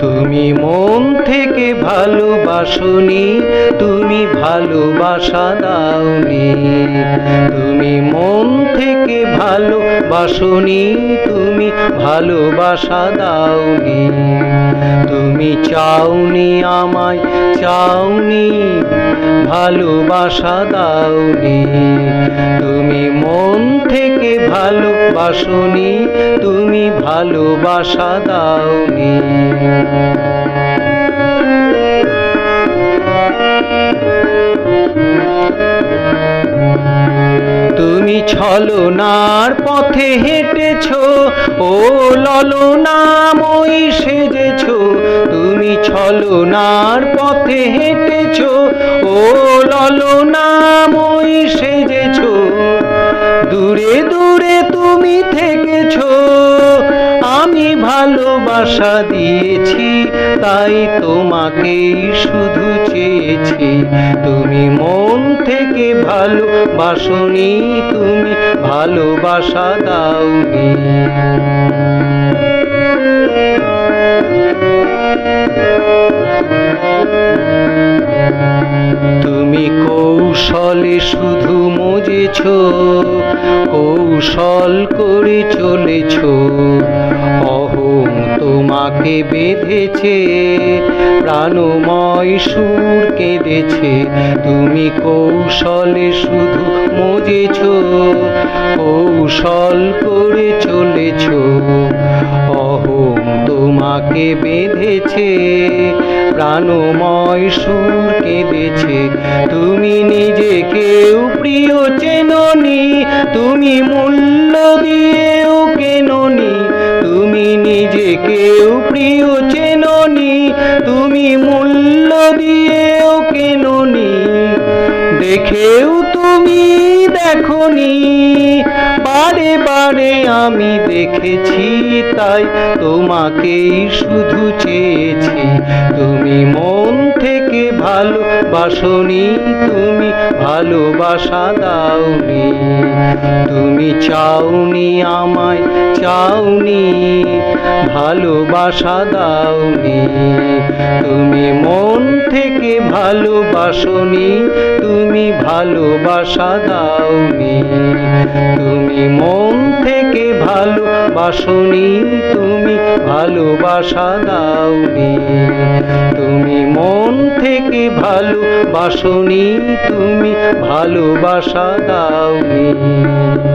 তুমি মন থেকে ভালোবাসনি, তুমি ভালোবাসা দাওনি। তুমি মন থেকে ভালোবাসনি, তুমি ভালোবাসা দাওনি। তুমি চাওনি আমায়, চাওনি, ভালোবাসা দাওনি। তুমি ভালোবাসনি, তুমি ভালোবাসা দাওনি। তুমি ছলনার পথে হেঁটেছ, ও ললনাময়ী সেজেছ। তুমি ছলনার পথে হেঁটেছ ভালোবাসা দিয়েছি, তাই তোমাকেই শুধু চেয়েছি। তুমি মন থেকে ভালোবাসনি, তুমি ভালোবাসা দাওনি। তুমি কৌশলে শুধু মজেছ, কৌশল করে চলেছ। অহং তোমাকে বেঁধেছে, প্রাণময় সুর কেঁদেছে। তুমি কৌশলে শুধু মজেছ, কৌশল করে চলেছ। অহং তোমাকে বেঁধেছে, প্রাণময় সুর কেঁদেছে। তুমি নিজেকেও মূল্য দিয়েও কেননি, দেখেও তুমি দেখনি। বারে বারে আমি দেখেছি তাই তোমাকেই শুধু চেয়েছি। তুমি মন থেকে ভালোবাসনি তুমি ভালোবাসা দাওনি। চাওনি আমায় চাউনি ভালোবাসা দাওনি। তুমি মন থেকে ভালোবাসনি, তুমি ভালোবাসা দাওনি। তুমি মন থেকে ভালোবাসনি, তুমি ভালোবাসা দাওনি। তুমি মন থেকে ভালোবাসনি, তুমি ভালোবাসা দাওনি।